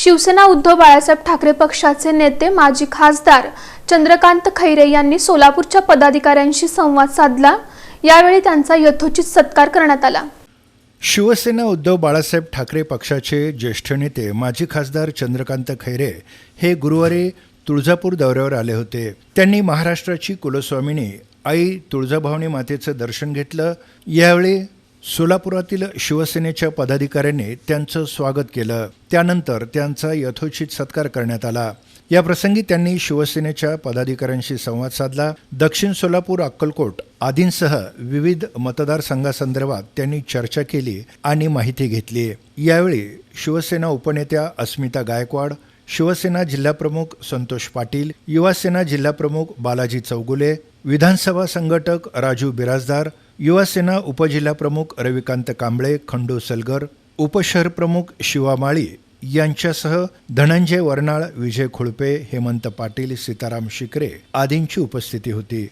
शिवसेना उद्धव बाळासाहेब ठाकरे पक्षाचे नेते माजी खासदार चंद्रकांत खैरे यांनी सोलापूरच्या पदाधिकाऱ्यांशी संवाद साधला. यावेळी त्यांचा यथोचित सत्कार करण्यात आला. शिवसेना उद्धव बाळासाहेब ठाकरे पक्षाचे ज्येष्ठ नेते माजी खासदार चंद्रकांत खैरे हे गुरुवारी तुळजापूर दौऱ्यावर आले होते. त्यांनी महाराष्ट्राची कुलस्वामिनी आई तुळजाभवानी मातेचं दर्शन घेतलं. यावेळी सोलापुरातील शिवसेनेच्या पदाधिकाऱ्यांनी त्यांचं स्वागत केलं. त्यानंतर त्यांचा यथोचित सत्कार करण्यात आला. या प्रसंगी त्यांनी शिवसेनेच्या पदाधिकाऱ्यांशी संवाद साधला. दक्षिण सोलापूर अक्कलकोट आदींसह विविध मतदारसंघासंदर्भात त्यांनी चर्चा केली आणि माहिती घेतली. यावेळी शिवसेना उपनेत्या अस्मिता गायकवाड शिवसेना जिल्हाप्रमुख संतोष पाटील युवासेना जिल्हाप्रमुख बालाजी चौगुले विधानसभा संघटक राजू बिराजदार युवासेना उपजिल्हाप्रमुख रविकांत कांबळे खंडू सलगर उपशहर प्रमुख शिवा माळी यांच्यासह धनंजय वर्नाळ विजय खुळपे हेमंत पाटील सीताराम शिकरे आदींची उपस्थिती होती.